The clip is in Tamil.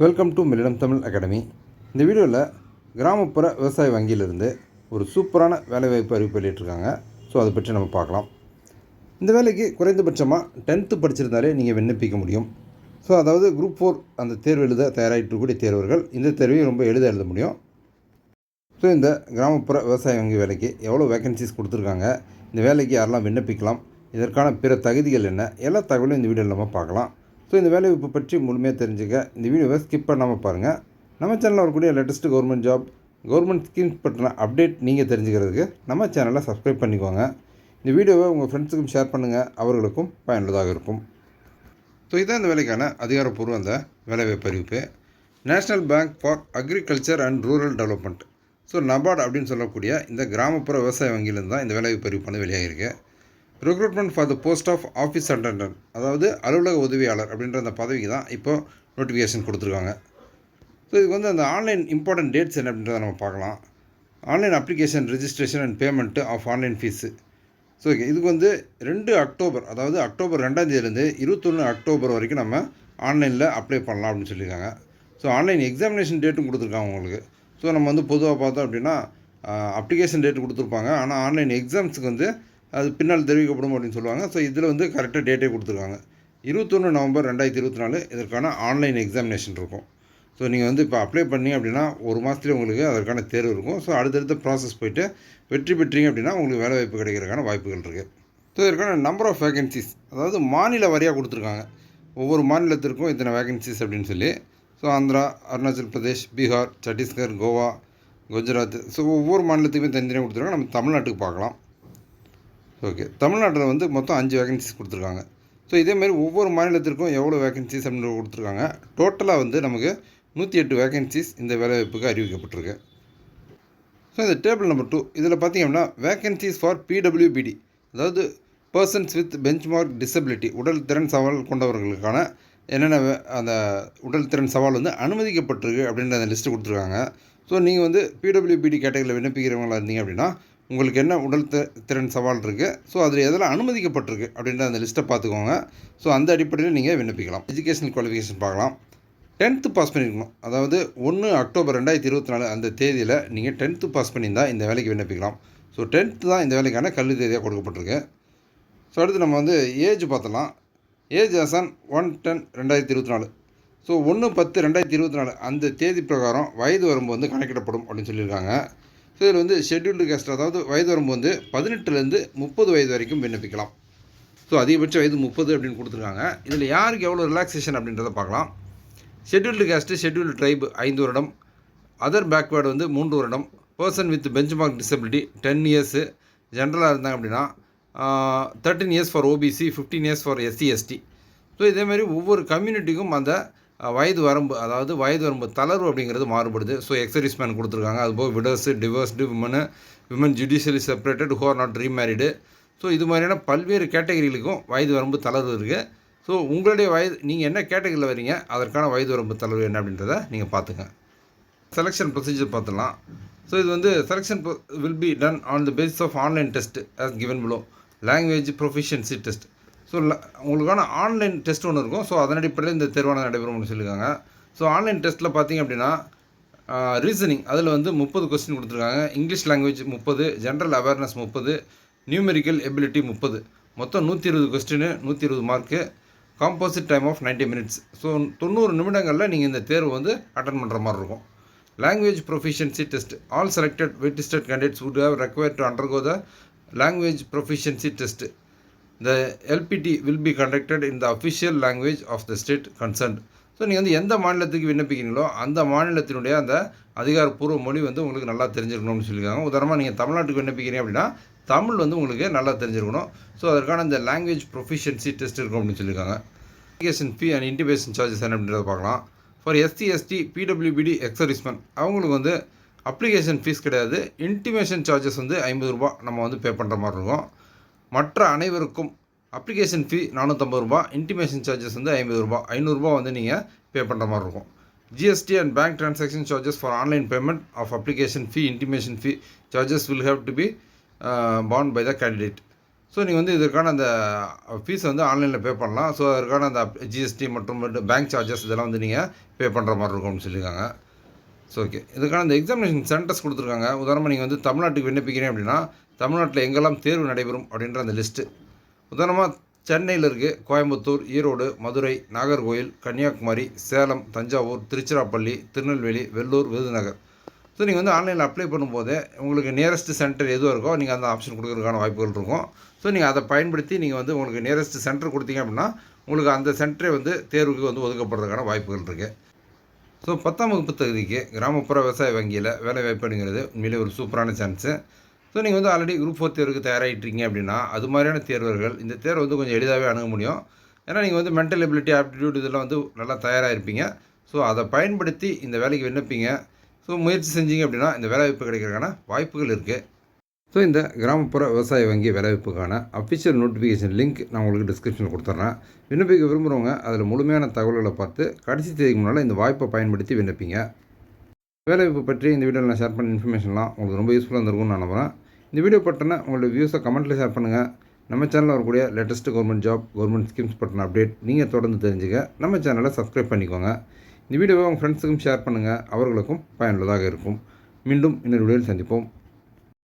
Welcome to millennium Tamil academy இந்த வீடியோவில் கிராமப்புற விவசாய வங்கியிலிருந்து ஒரு சூப்பரான வேலைவாய்ப்பு அறிவிப்பு வெளியிட்டிருக்காங்க. ஸோ அதை பற்றி நம்ம பார்க்கலாம். இந்த வேலைக்கு குறைந்தபட்சமாக டென்த்து படிச்சிருந்தாலே நீங்கள் விண்ணப்பிக்க முடியும். ஸோ அதாவது குரூப் ஃபோர் அந்த தேர்வு எழுத தயாராகிட்டு தேர்வர்கள் இந்த தேர்வையும் ரொம்ப எளிதாக எழுத முடியும். ஸோ இந்த கிராமப்புற விவசாய வங்கி வேலைக்கு எவ்வளோ வேகன்சிஸ் கொடுத்துருக்காங்க? இந்த வேலைக்கு யாரெல்லாம் விண்ணப்பிக்கலாம்? இதற்கான பிற தகுதிகள் என்ன? எல்லா தகவலும் இந்த வீடியோவில் நம்ம பார்க்கலாம். ஸோ இந்த வேலைவாய்ப்பு பற்றி முழுமையாக தெரிஞ்சுக்க இந்த வீடியோவை ஸ்கிப் பண்ணாமல் பாருங்கள் நம்ம சேனலில் வரக்கூடிய latest government job government schemes பற்றின அப்டேட் நீங்கள் தெரிஞ்சுக்கிறதுக்கு நம்ம சேனலை சப்ஸ்கிரைப் பண்ணிக்கோங்க. இந்த வீடியோவை உங்கள் ஃப்ரெண்ட்ஸுக்கும் ஷேர் பண்ணுங்கள் அவர்களுக்கும் பயனுள்ளதாக இருக்கும். ஸோ இதான் இந்த வேலைக்கான அதிகாரப்பூர்வ அந்த வேலைவாய்ப்பு அறிவிப்பு national bank for agriculture and rural development so NABARD அப்படின்னு சொல்லக்கூடிய இந்த கிராமப்புற விவசாய வங்கியிலேருந்து தான் இந்த வேலைவாய்ப்பு அறிவிப்பு வந்து வெளியாகிருக்கு recruitment for the post of office attendant அதாவது அலுவலக உதவியாளர் அப்படின்ற அந்த பதவிக்கு தான் இப்போ நோட்டிஃபிகேஷன் கொடுத்துருக்காங்க. ஸோ இதுக்கு வந்து அந்த ஆன்லைன் இம்பார்ட்டன்ட் டேட்ஸ் என்ன அப்படின்றத நம்ம பார்க்கலாம். Online application registration and payment of online fees so okay இதுக்கு வந்து ரெண்டு அக்டோபர் அதாவது அக்டோபர் ரெண்டாந்தேதியிலேருந்து இருபத்தொன்று அக்டோபர் வரைக்கும் நம்ம ஆன்லைனில் அப்ளை பண்ணலாம் அப்படின்னு சொல்லியிருக்காங்க. ஸோ ஆன்லைன் எக்ஸாமினேஷன் டேட்டும் கொடுத்துருக்காங்க உங்களுக்கு. ஸோ நம்ம வந்து பொதுவாக பார்த்தோம் அப்படின்னா அப்ளிகேஷன் டேட் கொடுத்துருப்பாங்க. ஆனால் ஆன்லைன் எக்ஸாம்ஸுக்கு வந்து அது பின்னால் தெரிவிக்கப்படும் அப்படின்னு சொல்லுவாங்க. ஸோ இதில் வந்து கரெக்டாக டேட்டே கொடுத்துருக்காங்க. இருபத்தொன்று நவம்பர் ரெண்டாயிரத்தி இருபத்தி நாலு இதற்கான ஆன்லைன் எக்ஸாமினேஷன் இருக்கும். ஸோ நீங்கள் வந்து இப்போ அப்ளை பண்ணி அப்படின்னா ஒரு மாதத்துலேயே உங்களுக்கு அதற்கான தேர்வு இருக்கும். ஸோ அடுத்தடுத்த ப்ராசஸ் போயிட்டு வெற்றி பெற்றீங்க அப்படின்னா உங்களுக்கு வேலை வாய்ப்பு கிடைக்கிறதுக்கான வாய்ப்புகள் இருக்குது ஸோ இதற்கான நம்பர் ஆஃப் வேகன்சிஸ் அதாவது மாநில வரியாக கொடுத்துருக்காங்க. ஒவ்வொரு மாநிலத்திற்கும் இத்தனை வேகன்சிஸ் அப்படின்னு சொல்லி. ஸோ ஆந்திரா அருணாச்சல் பிரதேஷ் பீகார் சத்தீஸ்கர் கோவா குஜராத் ஸோ ஒவ்வொரு மாநிலத்துக்குமே தனித்தனியாக கொடுத்துருக்காங்க. நம்ம தமிழ்நாட்டுக்கு பார்க்கலாம். ஓகே. தமிழ்நாட்டில் வந்து மொத்தம் அஞ்சு வேகன்சிஸ் கொடுத்துருக்காங்க. ஸோ இதேமாரி ஒவ்வொரு மாநிலத்திற்கும் எவ்வளோ வேகன்சிஸ் அப்படின்னு கொடுத்துருக்காங்க. டோட்டலாக வந்து நமக்கு நூற்றி எட்டு வேகன்சிஸ் இந்த வேலைவாய்ப்புக்கு அறிவிக்கப்பட்டிருக்கு. ஸோ இந்த டேபிள் நம்பர் டூ இதில் பார்த்தீங்கன்னா வேகன்சிஸ் ஃபார் பிடபிள்யூபிடி அதாவது பர்சன்ஸ் வித் பெஞ்ச்மார்க் டிசபிலிட்டி உடல் திறன் சவால் கொண்டவர்களுக்கான என்னென்ன வே- அந்த உடல் திறன் சவால் வந்து அனுமதிக்கப்பட்டிருக்கு அப்படின்ற அந்த லிஸ்ட்டு கொடுத்துருக்காங்க. ஸோ நீங்கள் வந்து பிடபிள்யூபிடி கேட்டகரியில் விண்ணப்பிக்கிறவங்களா இருந்தீங்க அப்படின்னா உங்களுக்கு என்ன உடல் திறன் சவால் இருக்குது ஸோ அதில் எதெல்லாம் அனுமதிக்கப்பட்டிருக்கு அப்படின்ற அந்த லிஸ்ட்டை பார்த்துக்கோங்க. ஸோ அந்த அடிப்படையில் நீங்கள் விண்ணப்பிக்கலாம். எஜுகேஷனல் குவாலிஃபிகேஷன் பார்க்கலாம். டென்த்து பாஸ் பண்ணியிருக்கணும் அதாவது ஒன்று அக்டோபர் ரெண்டாயிரத்தி இருபத்தி நாலு அந்த தேதியில் நீங்கள் டென்த்து பாஸ் பண்ணியிருந்தால் இந்த வேலைக்கு விண்ணப்பிக்கலாம். ஸோ டென்த்து தான் இந்த வேலைக்கான கல்வி தேதியாக கொடுக்கப்பட்டிருக்கு. ஸோ அடுத்து நம்ம வந்து ஏஜ் பார்த்தலாம் ஏஜ் அசன் ஒன் டென் ரெண்டாயிரத்தி இருபத்தி நாலு. ஸோ ஒன்று பத்து ரெண்டாயிரத்தி இருபத்தி நாலு அந்த தேதி பிரகாரம் வயது வரம்பு வந்து கணக்கிடப்படும் அப்படின்னு சொல்லியிருக்காங்க. ஸோ இதில் வந்து ஷெட்யூல்டு கேஸ்ட் அதாவது வயது வரம்பு வந்து பதினெட்டுலேருந்து முப்பது வயது வரைக்கும் விண்ணப்பிக்கலாம். ஸோ அதிகபட்ச வயது முப்பது அப்படின்னு கொடுத்துருக்காங்க. இதில் யாருக்கு எவ்வளோ ரிலாக்ஸேஷன் அப்படின்றத பார்க்கலாம். ஷெட்யூல்டு கேஸ்ட்டு ஷெட்யூல்டு ட்ரைப் ஐந்து வருடம். அதர் பேக்வேர்டு வந்து மூன்று வருடம். Person with benchmark disability ten years ஜென்ரலாக இருந்தாங்க அப்படின்னா thirteen years for OBC fifteen years for SC ST so இதேமாதிரி ஒவ்வொரு கம்யூனிட்டிக்கும் அந்த வயது வரம்பு அதாவது வயது வரம்பு தளர்வு அப்படிங்கிறது மாறுபடுது. ஸோ எக்ஸரிஸ் மேன் கொடுத்துருக்காங்க. அதுபோக widows divorced women women judicially separated who are not remarried so இது மாதிரியான பல்வேறு கேட்டகரிகளுக்கும் வயது வரம்பு தளர்வு இருக்குது ஸோ உங்களுடைய வயது நீங்கள் என்ன கேட்டகரியில் வரீங்க? அதற்கான வயது வரம்பு தளர்வு என்ன அப்படின்றத நீங்கள் பார்த்துங்க செலெக்ஷன் ப்ரொசீஜர் பார்த்துடலாம் ஸோ இது வந்து selection will be done on the basis of online test as given below language proficiency test so உங்களுக்கான ஆன்லைன் டெஸ்ட் ஒன்று இருக்கும். ஸோ அதன் அடிப்படையில் இந்த தேர்வானது நடைபெறும்னு சொல்லியிருக்காங்க. ஸோ ஆன்லைன் டெஸ்ட்டில் பார்த்தீங்க அப்படின்னா ரீசனிங் அதில் வந்து முப்பது கொஸ்டின் கொடுத்துருக்காங்க. இங்கிலீஷ் லாங்குவேஜ் முப்பது ஜென்ரல் அவேர்னஸ் முப்பது நியூமெரிக்கல் எபிலிட்டி முப்பது. மொத்தம் நூற்றி இருபது கொஸ்டின் நூற்றி இருபது mark composite time of 90 minutes so தொண்ணூறு நிமிடங்களில் நீங்கள் இந்த தேர்வு வந்து அட்டன் பண்ணுற மாதிரி இருக்கும். Language proficiency test all selected waitlisted candidates would have require to undergo the language proficiency test. The LPT will be conducted in the official language of the state concerned. So நீங்கள் வந்து எந்த மாநிலத்துக்கு விண்ணப்பிக்கிறீங்களோ அந்த மாநிலத்தினுடைய அந்த அதிகாரப்பூர்வ மொழி வந்து உங்களுக்கு நல்லா தெரிஞ்சிருக்கணும்னு சொல்லியிருக்காங்க. உதாரணமாக நீங்கள் தமிழ்நாட்டுக்கு விண்ணப்பிக்கிறீங்க அப்படின்னா தமிழ் வந்து உங்களுக்கு நல்லா தெரிஞ்சிருக்கணும். ஸோ அதற்கான இந்த லாங்குவேஜ் ப்ரொஃபிஷியன்சி டெஸ்ட் இருக்கும் அப்படின்னு சொல்லியிருக்காங்க. Application fee and intimation charges என்ன அப்படின்றத பார்க்கலாம். For SC ST PWBD ex serviceman அவங்களுக்கு வந்து அப்ளிகேஷன் ஃபீஸ் கிடையாது. இன்டிமேஷன் சார்ஜஸ் வந்து ஐம்பது ரூபா நம்ம வந்து பே பண்ணுற மாதிரி இருக்கும். மற்ற அனைவருக்கும் அப்ளிகேஷன் ஃபீ நானூற்றம்பது ரூபா இன்டிமேஷன் சார்ஜஸ் வந்து ஐம்பது ரூபா ஐநூறுரூபா வந்து நீங்கள் பே பண்ணுற மாதிரி இருக்கும். GST and bank transaction charges for online payment of application fee intimation fee charges will have to be paid by the candidate so நீங்கள் வந்து இதற்கான அந்த uh, ஃபீஸ் வந்து ஆன்லைனில் பே பண்ணலாம். ஸோ அதற்கான அந்த ஜிஎஸ்டி மற்றும் பேங்க் சார்ஜஸ் இதெல்லாம் வந்து நீங்கள் பே பண்ணுற மாதிரி இருக்கும்னு சொல்லியிருக்காங்க. ஸோ ஓகே இதுக்கான அந்த எக்ஸாமினேஷன் சென்டர்ஸ் கொடுத்துருக்காங்க. உதாரணமாக நீங்கள் வந்து தமிழ்நாட்டுக்கு விண்ணப்பிக்கிறீங்க அப்படின்னா தமிழ்நாட்டில் எங்கெல்லாம் தேர்வு நடைபெறும் அப்படின்ற அந்த லிஸ்ட்டு. உதாரணமாக சென்னையில் இருக்குது கோயம்புத்தூர் ஈரோடு மதுரை நாகர்கோயில் கன்னியாகுமரி சேலம் தஞ்சாவூர் திருச்சிராப்பள்ளி திருநெல்வேலி வெள்ளூர் விருதுநகர். ஸோ நீங்கள் வந்து ஆன்லைனில் அப்ளை பண்ணும்போதே உங்களுக்கு நியரஸ்ட் சென்டர் எதுவும் இருக்கோ நீங்கள் அந்த ஆப்ஷன் கொடுக்குறதுக்கான வாய்ப்புகள் இருக்கும். ஸோ நீங்கள் அதை பயன்படுத்தி நீங்கள் வந்து உங்களுக்கு நியரஸ்ட் சென்டர் கொடுத்தீங்க அப்படின்னா உங்களுக்கு அந்த சென்டரே வந்து தேர்வுக்கு வந்து ஒதுக்கப்படுறதுக்கான வாய்ப்புகள் இருக்குது ஸோ பத்தாம் வகுப்பு தகுதிக்கு கிராமப்புற விவசாய வங்கியில் வேலை வாய்ப்புங்கிறது உண்மையிலே ஒரு சூப்பரான சான்ஸு ஸோ நீங்கள் வந்து ஆல்ரெடி குரூப் ஃபோர் தேர்வுக்கு தயாராகிட்டீங்க அப்படின்னா அது மாதிரியான தேர்வர்கள் இந்த தேர்வு வந்து கொஞ்சம் எளிதாகவே அணுக முடியும். ஏன்னா நீங்கள் வந்து மென்டல் எபிலிட்டி ஆப்டிடியூட் இதெல்லாம் வந்து நல்லா தயாராக இருப்பீங்க ஸோ அதை பயன்படுத்தி இந்த வேலைக்கு விண்ணப்பிங்க. ஸோ முயற்சி செஞ்சீங்க அப்படின்னா இந்த வேலைவாய்ப்பு கிடைக்கிறதுக்கான வாய்ப்புகள் இருக்குது ஸோ இந்த கிராமப்புற விவசாய வங்கி வேலைவாய்ப்புக்கான அஃபிஷியல் நோட்டிஃபிகேஷன் லிங்க் நான் உங்களுக்கு டிஸ்கிரிப்ஷனில் கொடுத்துட்றேன் விண்ணப்பிக்க விரும்புகிறவங்க அதில் முழுமையான தகவல்களை பார்த்து கடைசி தேதிக்கு முன்னால் இந்த வாய்ப்பை பயன்படுத்தி விண்ணப்பிங்க. வேலைவாய்ப்பு பற்றி இந்த வீடியோவில் நான் ஷேர் பண்ண இன்ஃபர்மேஷன்லாம் உங்களுக்கு ரொம்ப யூஸ்ஃபுல்லாக இருந்திருக்கும்னு நான் நம்புகிறேன் இந்த வீடியோ பற்றின உங்களோட வியூஸை கமெண்ட்டில் ஷேர் பண்ணுங்கள் நம்ம சேனலில் வரக்கூடிய latest government job government schemes பற்றின அப்டேட் நீங்கள் தொடர்ந்து தெரிஞ்சுக்க. நம்ம சேனலை சப்ஸ்கிரைப் பண்ணிக்கோங்க. இந்த வீடியோவை உங்கள் ஃப்ரெண்ட்ஸுக்கும் ஷேர் பண்ணுங்கள் அவர்களுக்கும் பயனுள்ளதாக இருக்கும். மீண்டும் இன்னொரு வீடியோவில் சந்திப்போம்.